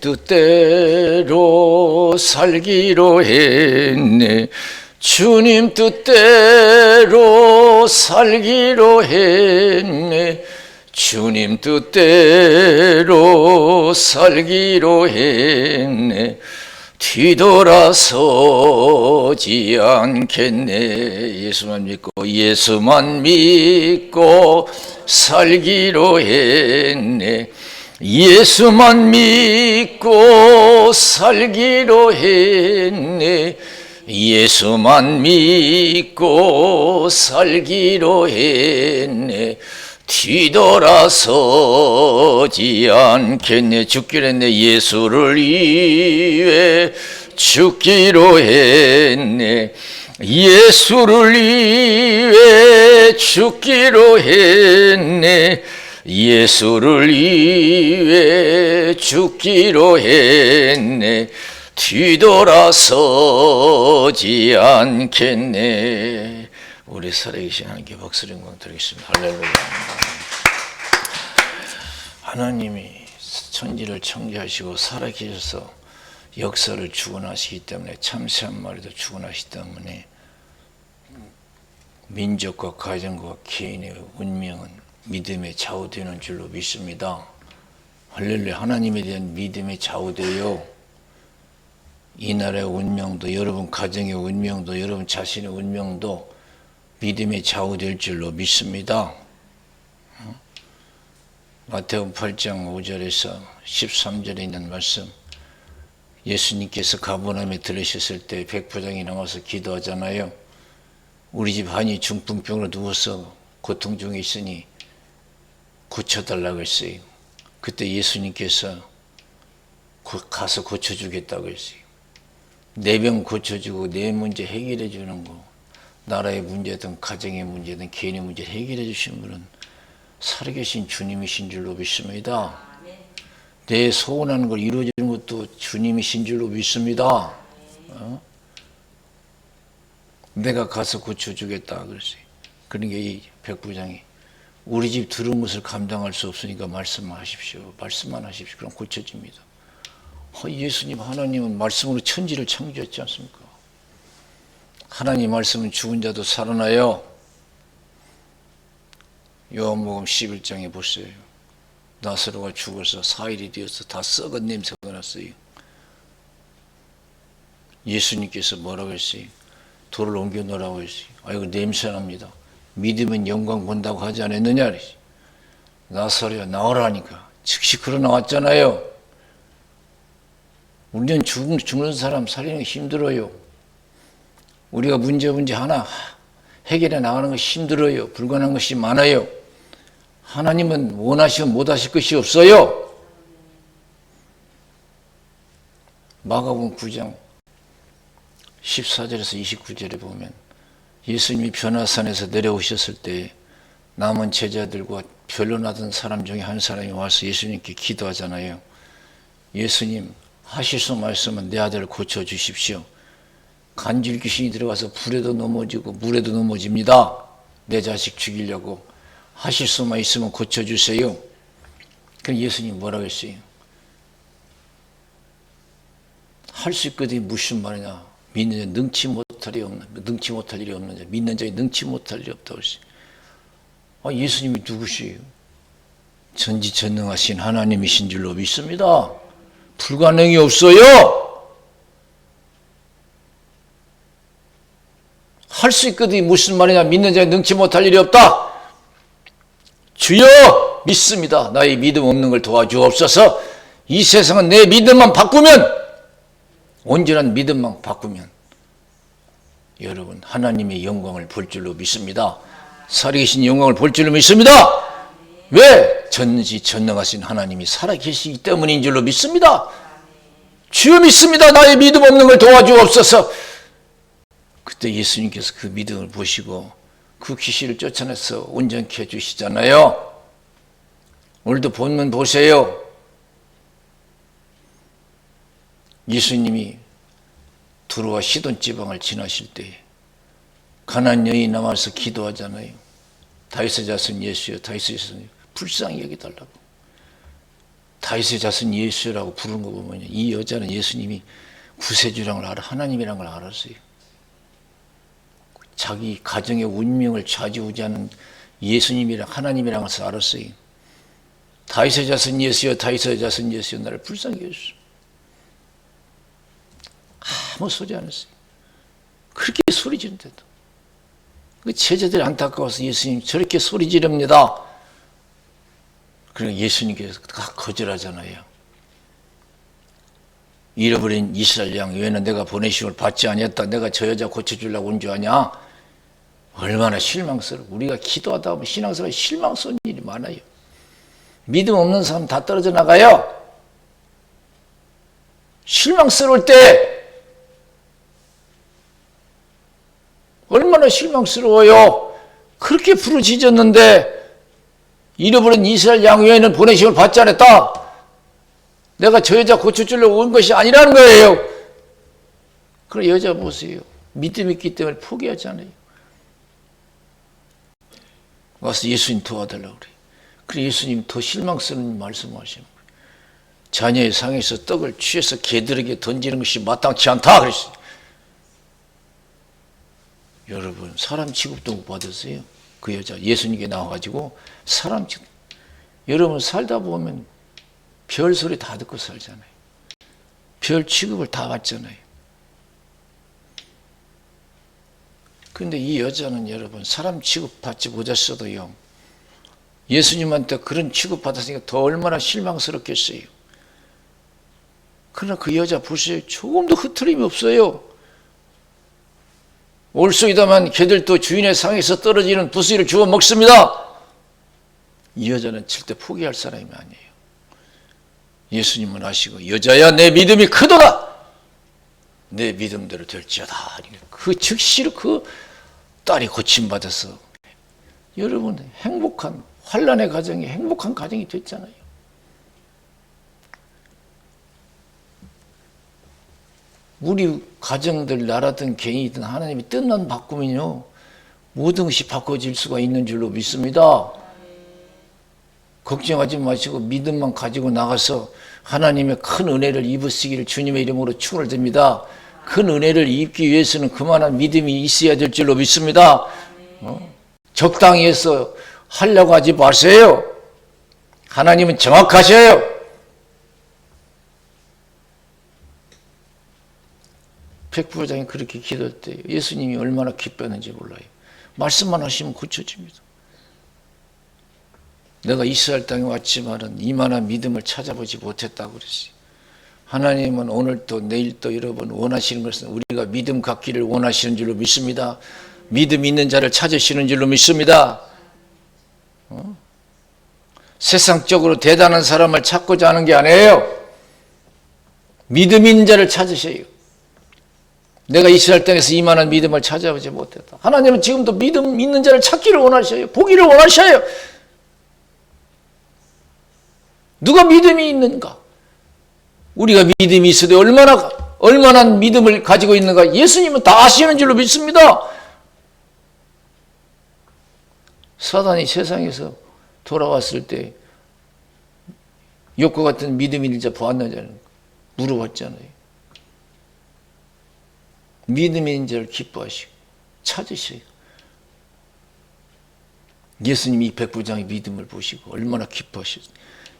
뜻대로 살기로 했네. 주님 뜻대로 살기로 했네. 주님 뜻대로 살기로 했네. 뒤돌아서지 않겠네. 예수만 믿고 예수만 믿고 살기로 했네 예수만 믿고 살기로 했네. 예수만 믿고 살기로 했네. 뒤돌아서지 않겠네. 죽기로 했네. 예수를 위해 죽기로 했네. 예수를 위해 죽기로 했네 예수를 위해 죽기로 했네. 뒤돌아서지 않겠네. 우리 살아계신 하나님께 박수를 영광 드리겠습니다. 할렐루야. 하나님이 천지를 창조하시고 살아계셔서 역사를 주관하시기 때문에 참새한 마리도 주관하시기 때문에 민족과 가정과 개인의 운명은 믿음에 좌우되는 줄로 믿습니다. 할렐루야 하나님에 대한 믿음에 좌우되요. 이 나라의 운명도 여러분 가정의 운명도 여러분 자신의 운명도 믿음에 좌우될 줄로 믿습니다. 마태복음 8장 5절에서 13절에 있는 말씀 예수님께서 가버나움에 들으셨을 때 백부장이 나와서 기도하잖아요. 우리 집 한이 중풍병으로 누워서 고통 중에 있으니 고쳐달라고 했어요. 그때 예수님께서 가서 고쳐주겠다고 했어요. 내 병 고쳐주고 내 문제 해결해 주는 거, 나라의 문제든 가정의 문제든 개인의 문제 해결해 주신 분은 살아계신 주님이신 줄로 믿습니다. 내 소원하는 걸 이루어지는 것도 주님이신 줄로 믿습니다. 어? 내가 가서 고쳐주겠다 그랬어요. 그러니까 이 백부장이 우리 집 들은 것을 감당할 수 없으니까 말씀만 하십시오. 말씀만 하십시오. 그럼 고쳐집니다. 어, 예수님 하나님은 말씀으로 천지를 창조했지 않습니까? 하나님 말씀은 죽은 자도 살아나요. 요한복음 11장에 보세요. 나사로가 죽어서 4일이 되어서 다 썩은 냄새가 났어요. 예수님께서 뭐라고 했어요? 돌을 옮겨 놓으라고 했어요. 아이고 냄새 납니다. 믿으면 영광 본다고 하지 않았느냐? 나사로야 나오라니까. 즉시 걸어 나왔잖아요. 우리는 죽, 죽는 사람 살리는 게 힘들어요. 우리가 문제 문제 하나 해결해 나가는 것이 힘들어요. 불가능한 것이 많아요. 하나님은 원하시면 못하실 것이 없어요. 마가복음 9장 14절에서 29절에 보면 예수님이 변화산에서 내려오셨을 때 남은 제자들과 변론하던 사람 중에 한 사람이 와서 예수님께 기도하잖아요. 예수님 하실 수 말씀은 내 아들을 고쳐 주십시오. 간질 귀신이 들어가서 불에도 넘어지고 물에도 넘어집니다. 내 자식 죽이려고 하실 수만 있으면 고쳐 주세요. 그럼 예수님 뭐라고 했어요? 할 수 있거든 무슨 말이냐? 믿는 자 능치 못 할 일이 없는 능치 못할 일이 없는 자 믿는 자에 능치 못할 일이 없다고 했어요. 아, 예수님이 누구시에요? 전지전능하신 하나님이신 줄로 믿습니다. 불가능이 없어요. 할 수 있거든 무슨 말이냐 믿는 자에 능치 못할 일이 없다. 주여 믿습니다. 나의 믿음 없는 걸 도와주옵소서. 이 세상은 내 믿음만 바꾸면 온전한 믿음만 바꾸면 여러분 하나님의 영광을 볼 줄로 믿습니다. 살아계신 영광을 볼 줄로 믿습니다. 왜? 전지 전능하신 하나님이 살아계시기 때문인 줄로 믿습니다. 주여 믿습니다. 나의 믿음 없는 걸 도와주옵소서. 그때 예수님께서 그 믿음을 보시고 그 귀신을 쫓아내서 온전케 해주시잖아요. 오늘도 본문 보세요. 예수님이 두루와 시돈 지방을 지나실 때 가난 여인이 남아서 기도하잖아요. 다윗의 자손 예수여 다윗의 자손 불쌍히 여기달라고. 다윗의 자손 예수라고 부르는 거 보면 이 여자는 예수님이 구세주라는 걸 알아 하나님이라는 걸 알았어요. 자기 가정의 운명을 좌지우지하는 예수님이랑 하나님이라는 것을 알았어요. 다윗의 자손 예수여 다윗의 자손 예수여 나를 불쌍히 여주소. 아무 소리 안 했어요. 그렇게 소리 지른데도. 그 제자들이 안타까워서 예수님 저렇게 소리 지릅니다. 그러니까 예수님께서 다 거절하잖아요. 잃어버린 이스라엘 양 외에는 내가 보내심을 받지 아니했다. 내가 저 여자 고쳐주려고 온 줄 아냐? 얼마나 실망스러워. 우리가 기도하다 보면 신앙스러워 실망스러운 일이 많아요. 믿음 없는 사람 다 떨어져 나가요. 실망스러울 때 얼마나 실망스러워요. 그렇게 부르짖었는데 잃어버린 이스라엘 양 외에는 보내심을 받지 않았다. 내가 저 여자 고쳐주려고 온 것이 아니라는 거예요. 그럼 여자 보세요. 믿음 있기 때문에 포기하잖아요. 와서 예수님 도와달라고 그래. 그래 예수님 더 실망스러운 말씀하시는 거예요. 자녀의 상에서 떡을 취해서 개들에게 던지는 것이 마땅치 않다 그랬어요. 여러분 사람 취급도 못 받았어요. 그 여자 예수님께 나와가지고 사람 취급. 여러분 살다 보면 별 소리 다 듣고 살잖아요. 별 취급을 다 받잖아요. 근데 이 여자는 여러분 사람 취급받지 못했어도요. 예수님한테 그런 취급받았으니까 더 얼마나 실망스럽겠어요. 그러나 그 여자 보세요. 조금도 흐트림이 없어요. 올수이다만 개들도 주인의 상에서 떨어지는 부스를 주워 먹습니다. 이 여자는 절대 포기할 사람이 아니에요. 예수님은 아시고 여자야 내 믿음이 크도다. 내 믿음대로 될지어다. 그 즉시로 그 딸이 고침받아서 여러분 행복한 환란의 가정이 행복한 가정이 됐잖아요. 우리 가정들 나라든 개인이든 하나님이 뜻만 바꾸면요 모든 것이 바꿔질 수가 있는 줄로 믿습니다. 걱정하지 마시고 믿음만 가지고 나가서 하나님의 큰 은혜를 입으시기를 주님의 이름으로 축원을 드립니다. 큰 은혜를 입기 위해서는 그만한 믿음이 있어야 될 줄로 믿습니다. 어? 적당히 해서 하려고 하지 마세요. 하나님은 정확하셔요. 백부장이 그렇게 때 예수님이 얼마나 기뻤는지 몰라요. 말씀만 하시면 고쳐집니다. 내가 이스라엘 땅에 왔지만은 이만한 믿음을 찾아보지 못했다고 그랬어요. 하나님은 오늘 또 내일 또 여러분 원하시는 것은 우리가 믿음 갖기를 원하시는 줄로 믿습니다. 믿음 있는 자를 찾으시는 줄로 믿습니다. 어? 세상적으로 대단한 사람을 찾고자 하는 게 아니에요. 믿음 있는 자를 찾으셔요. 내가 이스라엘 땅에서 이만한 믿음을 찾아보지 못했다. 하나님은 지금도 믿음 있는 자를 찾기를 원하셔요. 보기를 원하셔요. 누가 믿음이 있는가? 우리가 믿음이 있어도 얼마나 얼마나 믿음을 가지고 있는가? 예수님은 다 아시는 줄로 믿습니다. 사단이 세상에서 돌아왔을 때 욕과 같은 믿음이 있는 자 보았느냐는 물어봤잖아요. 믿음이 있는 자를 기뻐하시고 찾으셔요. 예수님이 백부장의 믿음을 보시고 얼마나 기뻐하셨어요.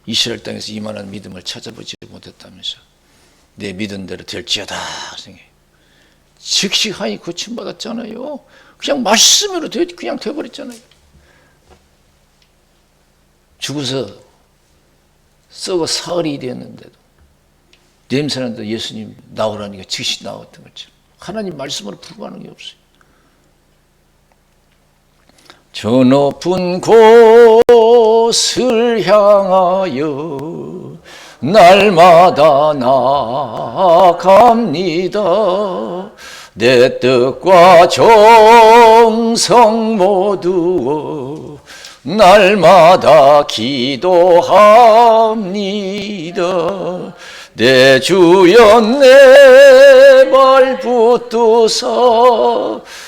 이스라엘 땅에서 이만한 믿음을 찾아보지 못했다면서 내 믿은 대로 될지어다 즉시 하이 고침받았잖아요. 그냥 말씀으로 되, 그냥 돼버렸잖아요. 죽어서 썩어 사흘이 되었는데도 냄새난다 예수님 나오라니까 즉시 나왔던 것처럼 하나님 말씀으로 불구하는 게 없어요. 저 높은 곳을 향하여 날마다 나아갑니다. 내 뜻과 정성 모두 날마다 기도합니다. 내 주여 내발 붙드사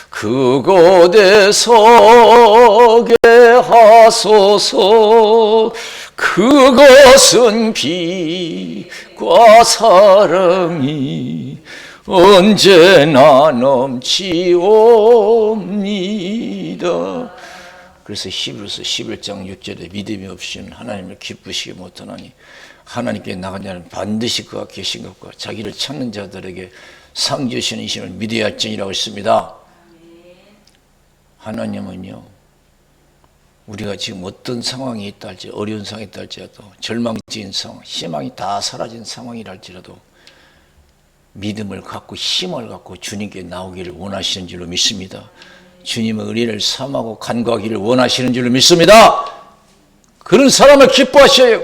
그곳에 서게 하소서 그것은 빛과 사랑이 언제나 넘치옵니다. 그래서 히브리서 11장 6절에 믿음이 없이는 하나님을 기쁘시게 못하나니 하나님께 나간 자는 반드시 그가 계신 것과 자기를 찾는 자들에게 상 주시는 이심을 믿어야 할지니라고 했습니다. 하나님은요 우리가 지금 어떤 상황이 있다 할지 어려운 상황이 있다 할지라도 절망적인 상황, 희망이 다 사라진 상황이라 할지라도 믿음을 갖고 힘을 갖고 주님께 나오기를 원하시는 줄로 믿습니다. 주님의 의리를 삼하고 간구하기를 원하시는 줄로 믿습니다. 그런 사람을 기뻐하셔요.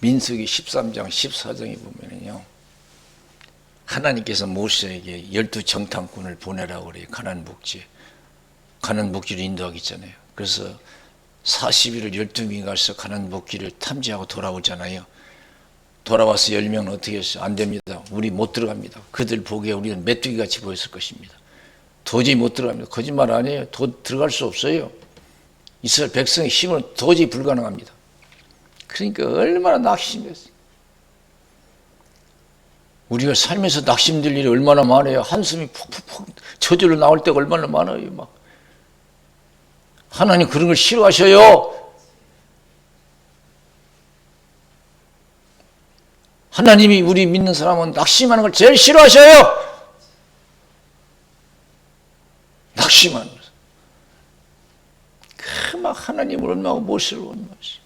민수기 13장 14장에 보면요. 하나님께서 모세에게 열두 정탐꾼을 보내라고 그래요. 가난 목지에. 가난 목지를 인도하기 전에요. 그래서 40일을 12명이 가서 가난 목지를 탐지하고 돌아오잖아요. 돌아와서 10명은 어떻게 했어요? 안 됩니다. 우리 못 들어갑니다. 그들 보기에 우리는 메뚜기 같이 보였을 것입니다. 도저히 못 들어갑니다. 거짓말 아니에요. 도, 들어갈 수 없어요. 이스라엘 백성의 힘은 도저히 불가능합니다. 그러니까 얼마나 낙심했어요. 우리가 살면서 낙심될 일이 얼마나 많아요. 한숨이 푹푹푹 저절로 나올 때가 얼마나 많아요. 막 하나님 그런 걸 싫어하셔요. 하나님이 우리 믿는 사람은 낙심하는 걸 제일 싫어하셔요. 것. 그막 하나님을 원망하고 무엇을 원망하시.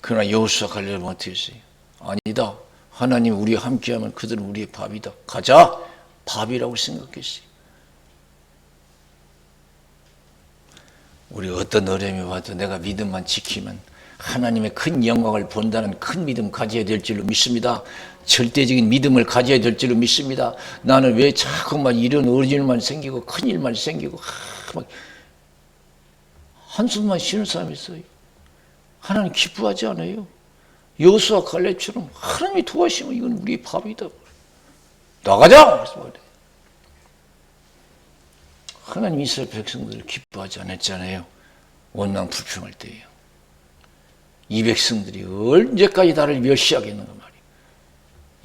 그러나 여호수아 갈려면 어떻게 했어요? 아니다. 하나님 우리와 함께하면 그들은 우리의 밥이다. 가자. 밥이라고 생각했어요. 우리 어떤 어려움이 와도 내가 믿음만 지키면 하나님의 큰 영광을 본다는 큰 믿음 가져야 될 줄로 믿습니다. 절대적인 믿음을 가져야 될 줄로 믿습니다. 나는 왜 자꾸만 이런 어려움만 생기고 큰 일만 생기고 하, 막 한숨만 쉬는 사람이 있어요. 하나님 기뻐하지 않아요. 여수와 갈렙처럼 하나님이 도와주시면 이건 우리의 밥이다. 나가자! 하나님 이스라엘 백성들을 기뻐하지 않았잖아요. 원망 불평할 때예요. 이 백성들이 언제까지 나를 멸시하겠는가 말이에요.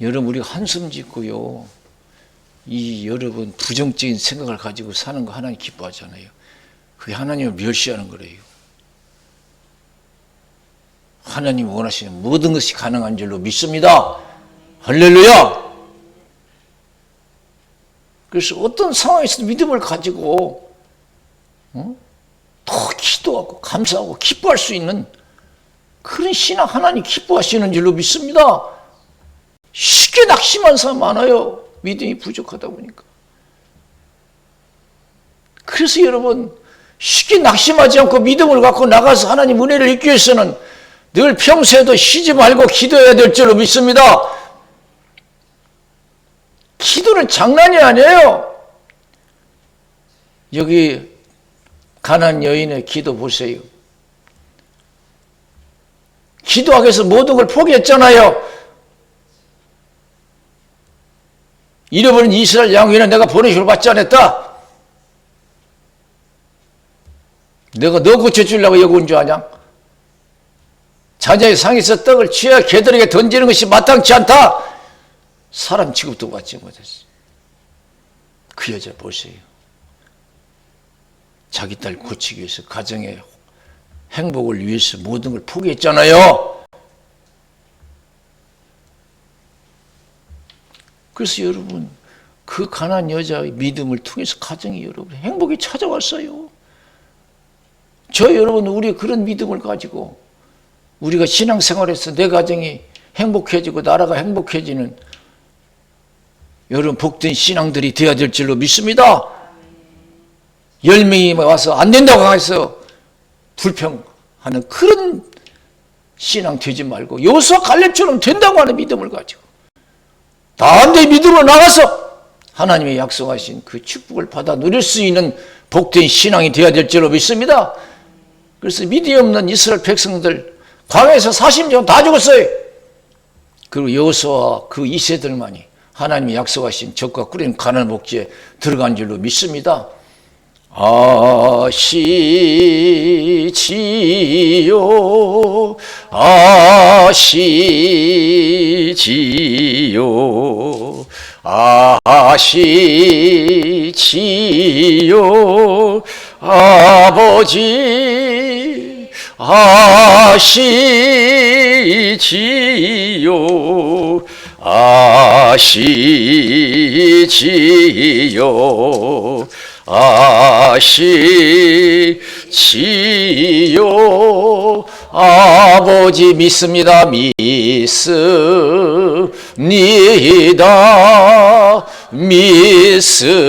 여러분 우리가 한숨 짓고요. 이 여러분 부정적인 생각을 가지고 사는 거 하나님 기뻐하잖아요. 그게 하나님을 멸시하는 거래요. 하나님 원하시는 모든 것이 가능한 줄로 믿습니다. 할렐루야! 그래서 어떤 상황에서도 믿음을 가지고 어? 더 기도하고 감사하고 기뻐할 수 있는 그런 신앙 하나님 기뻐하시는 줄로 믿습니다. 쉽게 낙심한 사람 많아요. 믿음이 부족하다 보니까. 그래서 여러분 쉽게 낙심하지 않고 믿음을 갖고 나가서 하나님 은혜를 입기 위해서는 늘 평소에도 쉬지 말고 기도해야 될 줄로 믿습니다. 기도는 장난이 아니에요. 여기 가난 여인의 기도 보세요. 기도하기 위해서 모든 걸 포기했잖아요. 잃어버린 이스라엘 양귀는 내가 보내주러 받지 않았다. 내가 너 고쳐주려고 여기 온 줄 아냐? 자녀의 상에서 떡을 취하 개들에게 던지는 것이 마땅치 않다. 사람 취급도 받지 못했어. 그 여자 보세요. 자기 딸 고치기 위해서 가정의 행복을 위해서 모든 걸 포기했잖아요. 그래서 여러분 그 가난 여자의 믿음을 통해서 가정이 여러분 행복이 찾아왔어요. 저 여러분 우리 그런 믿음을 가지고 우리가 신앙생활에서 내 가정이 행복해지고 나라가 행복해지는 여러분 복된 신앙들이 되어야 될 줄로 믿습니다. 열 명이 와서 안 된다고 해서 불평하는 그런 신앙 되지 말고 요수와 갈렙처럼 된다고 하는 믿음을 가지고 다한테 믿음으로 나가서 하나님의 약속하신 그 축복을 받아 누릴 수 있는 복된 신앙이 되어야 될 줄로 믿습니다. 그래서 믿음이 없는 이스라엘 백성들 광야에서 40년 다 죽었어요. 그리고 여호수아와 그 2세들만이 하나님이 약속하신 적과 꿀인 가난 복지에 들어간 줄로 믿습니다. 아시지요? 아시지요? 아시지요? 아버지 아시지요? 아시지요 아시 지요? 아버지 믿습니다 믿습니다 믿습니다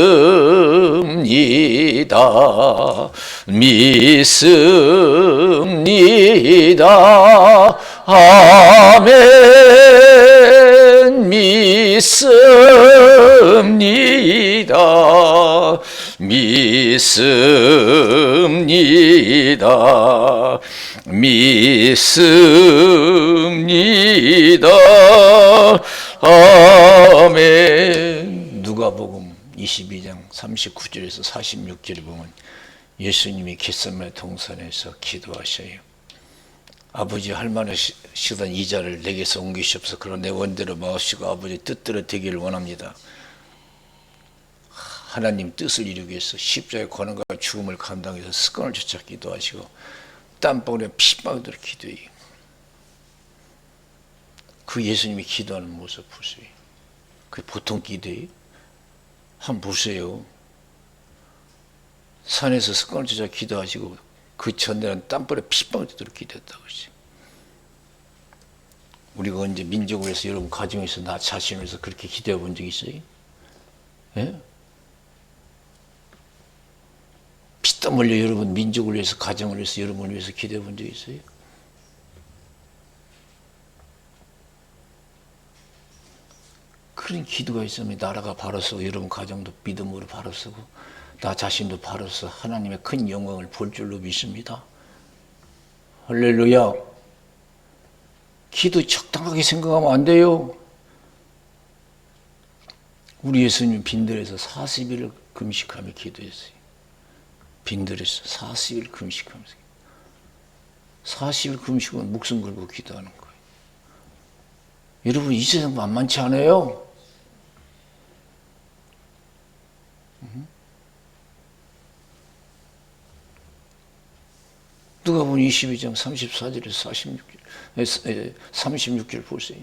믿습니다. 아멘. 믿습니다 믿습니다 믿습니다 아멘 누가복음 22장 39절에서 46절에 보면 예수님이 겟세마네 동산에서 기도하셔요. 아버지 할만하시던 이자를 내게서 옮기시옵소서 그런 내 원대로 마시고 아버지 뜻대로 되기를 원합니다. 하나님 뜻을 이루기 위해서 십자의 고난과 죽음을 감당해서 습관을 쫓아 기도하시고 땀방울에 피방울로 기도해요. 그 예수님이 기도하는 모습 보세요. 그 보통 기도예요. 한번 보세요. 산에서 습관을 쫓아 기도하시고 그 전날은 땀벌에 피방울 뜨도록 기도했다고 그러지. 우리가 언제 민족을 위해서 여러분 가정에서 나 자신을 위해서 그렇게 기도해 본 적 있어요? 예? 피땀 흘려 여러분 민족을 위해서 가정을 위해서 여러분을 위해서 기도해 본 적 있어요? 그런 기도가 있으면 나라가 바로 서고 여러분 가정도 믿음으로 바로 서고 나 자신도 바로 서 하나님의 큰 영광을 볼 줄로 믿습니다. 할렐루야. 기도 적당하게 생각하면 안 돼요. 우리 예수님 빈들에서 40일을 금식하며 기도했어요. 빈들에서 40일 금식하면서 40일 금식은 목숨 걸고 기도하는 거예요. 여러분 이 세상 만만치 않아요. 누가 보면 22장 34절에서 46절, 36절 보세요.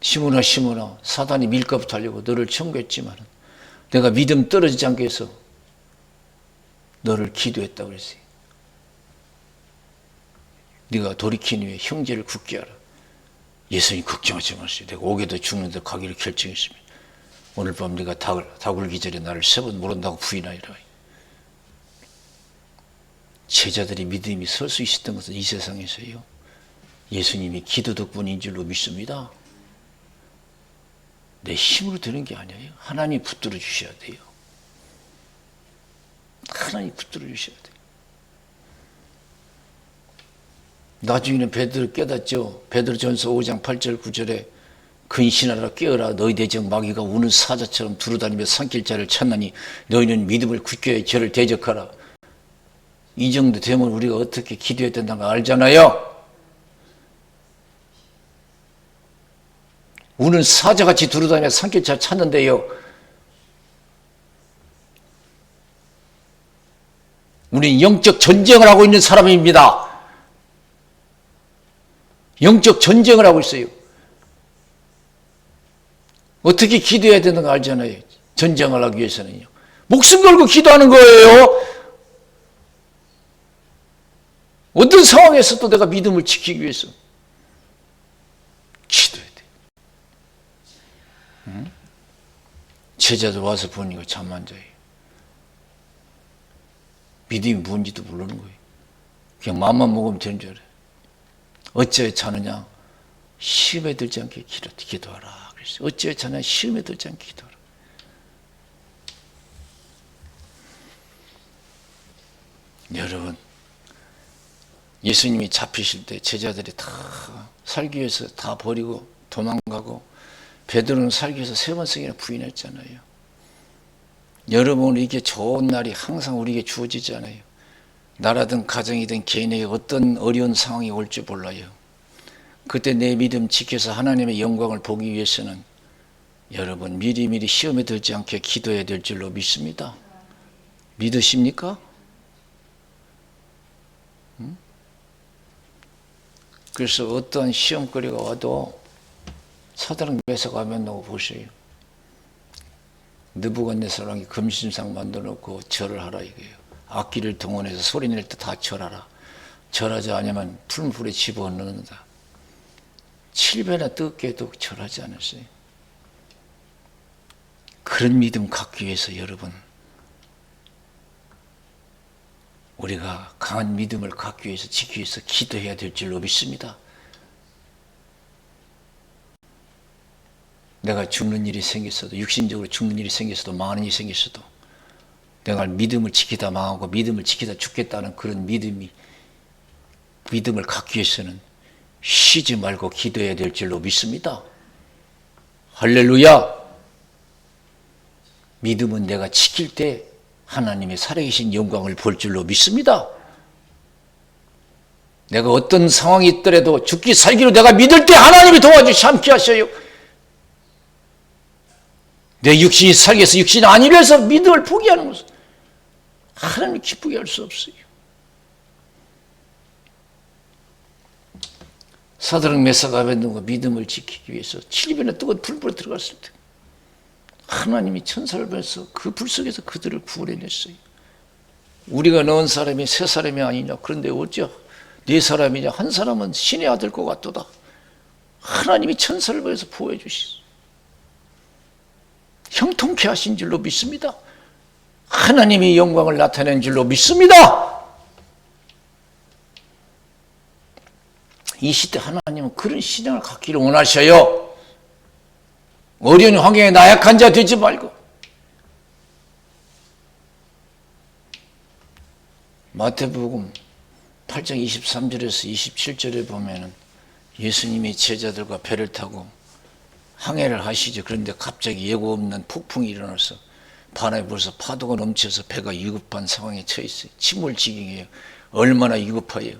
시므나 시므나 사단이 밀가부 달려고 너를 청구했지만 내가 믿음 떨어지지 않게 해서 너를 기도했다고 그랬어요. 네가 돌이킨 후에 형제를 굳게 하라. 예수님 걱정하지 마세요. 내가 오게도 죽는데 가기를 결정했습니다. 오늘 밤 네가 닭을, 닭울기 전에 나를 세 번 모른다고 부인하리라. 제자들이 믿음이 설 수 있었던 것은 이 세상에서요. 예수님이 기도 덕분인 줄로 믿습니다. 내 힘으로 되는 게 아니에요. 하나님이 붙들어 주셔야 돼요. 하나님이 붙들어 주셔야 돼요. 나중에는 베드로 깨닫죠. 베드로 전서 5장 8절 9절에 근신하라 깨어라 너희 대적 마귀가 우는 사자처럼 두루다니며 삼킬 자를 찾나니 너희는 믿음을 굳게 해 저를 대적하라. 이 정도 되면 우리가 어떻게 기도해야 된다는 거 알잖아요. 우는 사자같이 두루다니며 자를 찾는데요. 우리는 영적 전쟁을 하고 있는 사람입니다. 영적 전쟁을 하고 있어요. 어떻게 기도해야 되는 거 알잖아요. 전쟁을 하기 위해서는요. 목숨 걸고 기도하는 거예요. 어떤 상황에서도 내가 믿음을 지키기 위해서 돼. 응? 제자들 와서 보니까 잠만 자요. 믿음이 뭔지도 모르는 거예요. 그냥 마음만 먹으면 되는 줄 알아요. 어찌하여 자느냐? 시험에 들지 않게 기도, 기도하라. 그랬어요. 어찌하여 자느냐? 시험에 들지 않게 기도하라. 여러분, 예수님이 잡히실 때 제자들이 다 살기 위해서 다 버리고 도망가고 베드로는 살기 위해서 세 번씩이나 부인했잖아요. 여러분 이게 좋은 날이 항상 우리에게 주어지잖아요. 나라든 가정이든 개인에게 어떤 어려운 상황이 올지 몰라요. 그때 내 믿음 지켜서 하나님의 영광을 보기 위해서는 여러분 미리미리 시험에 들지 않게 기도해야 될 줄로 믿습니다. 믿으십니까? 음? 그래서 어떠한 시험거리가 와도 매서 가면 놓고 보세요. 느부갓네살왕이 금신상 만들어 놓고 절을 하라 이거예요. 악기를 동원해서 소리 낼 때 다 절하라. 절하지 않으면 불에 집어넣는다. 7배나 뜨겁게 해도 절하지 않았어요. 그런 믿음 갖기 위해서 여러분 우리가 강한 믿음을 갖기 위해서 지키기 위해서 기도해야 될 줄로 믿습니다. 내가 죽는 일이 생겼어도 육신적으로 죽는 일이 생겼어도 망하는 일이 생겼어도 내가 믿음을 지키다 망하고 믿음을 지키다 죽겠다는 그런 믿음이 믿음을 갖기 위해서는 쉬지 말고 기도해야 될 줄로 믿습니다. 할렐루야! 믿음은 내가 지킬 때 하나님의 살아계신 영광을 볼 줄로 믿습니다. 내가 어떤 상황이 있더라도 죽기 살기로 내가 믿을 때 하나님이 도와주시 함께 하셔요. 내 육신이 위해서 육신이 아니려 해서 믿음을 포기하는 것은 하나님 기쁘게 할 수 없어요. 사드락 메사가 뱉는 믿음을 지키기 위해서 7일이나 뜨거운 불불에 들어갔을 때 하나님이 천사를 보내서 그 불 속에서 그들을 구원해냈어요. 우리가 넣은 사람이 세 사람이 아니냐. 그런데 어찌 네 사람이냐. 한 사람은 신의 아들 것 같도다. 하나님이 천사를 보내서 보호해 주시소. 형통케 하신 줄로 믿습니다. 하나님이 영광을 나타낸 줄로 믿습니다. 이 시대 하나님은 그런 신앙을 갖기를 원하셔요. 어려운 환경에 나약한 자 되지 말고 마태복음 8장 23절에서 27절에 보면은 예수님이 제자들과 배를 타고 항해를 하시죠. 그런데 갑자기 예고 없는 폭풍이 일어나서 바람에 불어서 파도가 넘쳐서 배가 위급한 상황에 처해 있어요. 침몰 지경이에요. 얼마나 위급해요.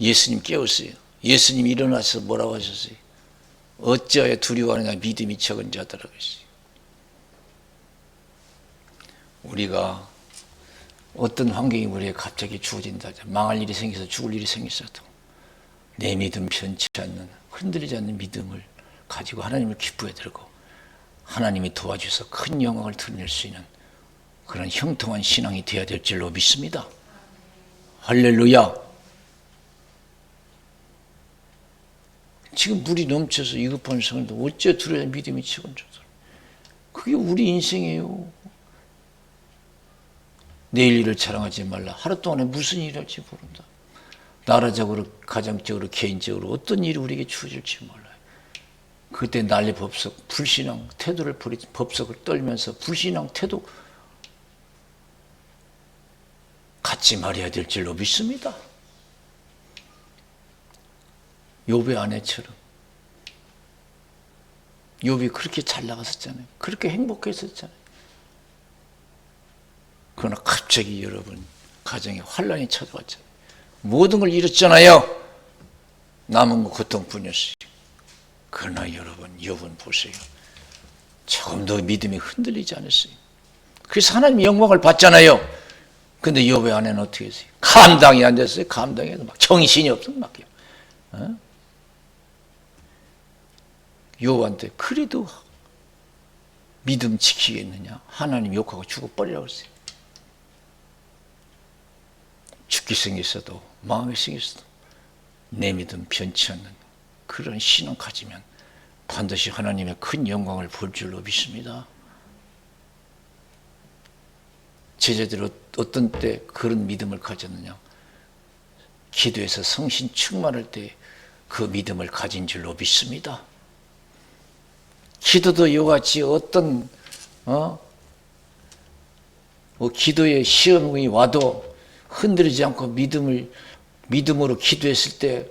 예수님 깨웠어요. 예수님 일어나서 뭐라고 하셨어요? 어찌하여 두려워하느냐 믿음이 적은 자들아 그랬어요. 우리가 어떤 환경이 우리에게 갑자기 주어진다. 망할 일이 생겨서 죽을 일이 생겼어도 내 믿음 변치 않는 흔들리지 않는 믿음을 가지고 하나님을 기쁘게 들고 하나님이 도와주셔서 큰 영광을 드러낼 수 있는 그런 형통한 신앙이 되어야 될 줄로 믿습니다. 할렐루야. 지금 물이 넘쳐서 위급한 상황인데 어째 두려워 믿음이 자들. 그게 우리 인생이에요. 내일 일을 자랑하지 말라. 하루 동안에 무슨 일이 할지 모른다. 나라적으로, 가정적으로, 개인적으로 어떤 일이 우리에게 주어질지 몰라요. 그때 난리 법석, 불신앙 태도를 버리, 법석을 떨면서 불신앙 태도 갖지 말아야 될 줄로 믿습니다. 요배 아내처럼 욥이 그렇게 잘 나갔었잖아요. 그렇게 행복했었잖아요. 그러나 갑자기 여러분 가정에 환란이 찾아왔잖아요. 모든 걸 잃었잖아요. 남은 거 고통뿐이었어요. 그러나 여러분 욥은 보세요. 조금 더 믿음이 흔들리지 않았어요. 그래서 하나님 영광을 받잖아요. 근데 욥의 아내는 어떻게 했어요? 감당이 안 됐어요. 감당해도 막 정신이 없어 막. 어? 요한테 그래도 믿음 지키겠느냐? 하나님 욕하고 죽어버리라고 했어요. 죽기 생겼어도 마음이 생겼어도 내 믿음 변치 않는 그런 신앙 가지면 반드시 하나님의 큰 영광을 볼 줄로 믿습니다. 제자들 어떤 때 그런 믿음을 가졌느냐? 기도에서 성신 충만할 때 그 믿음을 가진 줄로 믿습니다. 기도도 이와 같이 어떤 어? 뭐 기도의 시험이 와도 흔들리지 않고 믿음을 믿음으로 기도했을 때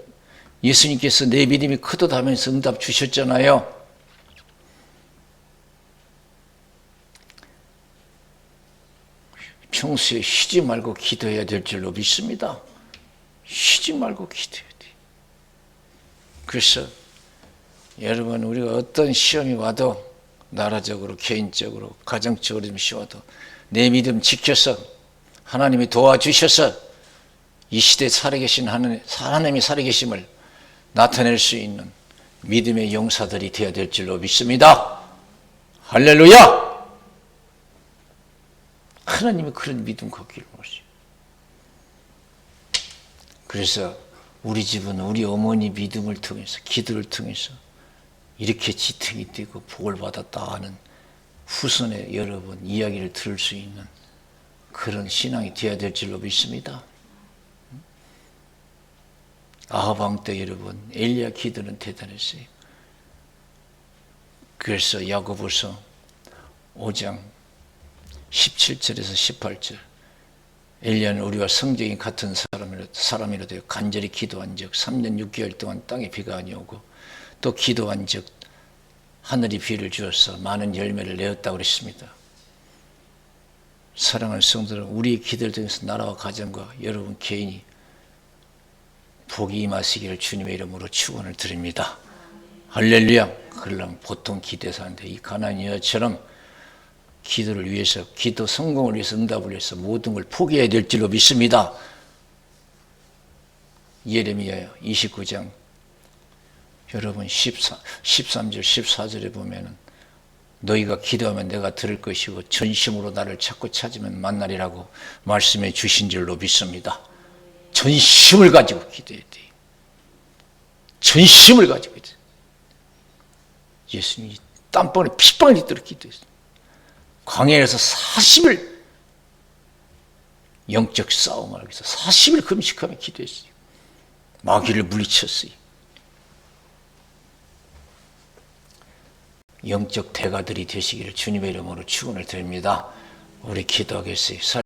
예수님께서 내 믿음이 크다 하면서 응답 주셨잖아요. 평소에 쉬지 말고 기도해야 될 줄로 믿습니다. 쉬지 말고 기도해야 돼. 그래서 여러분 우리가 어떤 시험이 와도 나라적으로 개인적으로 가정적으로 좀 쉬워도 내 믿음 지켜서 하나님이 도와주셔서 이 시대에 살아계신 하나님, 하나님이 살아계심을 나타낼 수 있는 믿음의 용사들이 되어야 될 줄로 믿습니다. 할렐루야! 하나님이 그런 믿음 갖기를 원하시요 그래서 우리 집은 우리 어머니 믿음을 통해서 기도를 통해서 이렇게 지탱이 되고 복을 받았다 하는 후손의 여러분 이야기를 들을 수 있는 그런 신앙이 되어야 될 줄로 믿습니다. 아하방 때 여러분 엘리야 기도는 대단했어요. 그래서 야고보서 5장 17절에서 18절 엘리야는 우리와 성적인 같은 사람이라, 사람이라 되어 간절히 기도한 적 3년 6개월 동안 땅에 비가 아니오고 또 기도한 적 하늘이 비를 주어서 많은 열매를 내었다고 그랬습니다. 사랑하는 성도들 우리의 기도를 통해서 나라와 가정과 여러분 개인이 복이 임하시기를 주님의 이름으로 축원을 드립니다. 할렐루야. 그러려면 보통 기도해서 하는데 이 가나안 여처럼 기도를 위해서 기도 성공을 위해서 응답을 위해서 모든 걸 포기해야 될 줄로 믿습니다. 예레미야 29장 여러분 14, 13절 14절에 보면은 너희가 기도하면 내가 들을 것이고 전심으로 나를 찾고 찾으면 만나리라고 말씀해 주신 줄로 믿습니다. 전심을 가지고 기도해야 돼. 전심을 가지고 기도. 예수님이 땀방울에 핏방울이 들어 기도했어요. 광야에서 40일 영적 싸움을 위해서 40일 금식하며 기도했어요. 마귀를 물리쳤어요. 영적 대가들이 되시기를 주님의 이름으로 축원을 드립니다. 우리 기도하겠어요.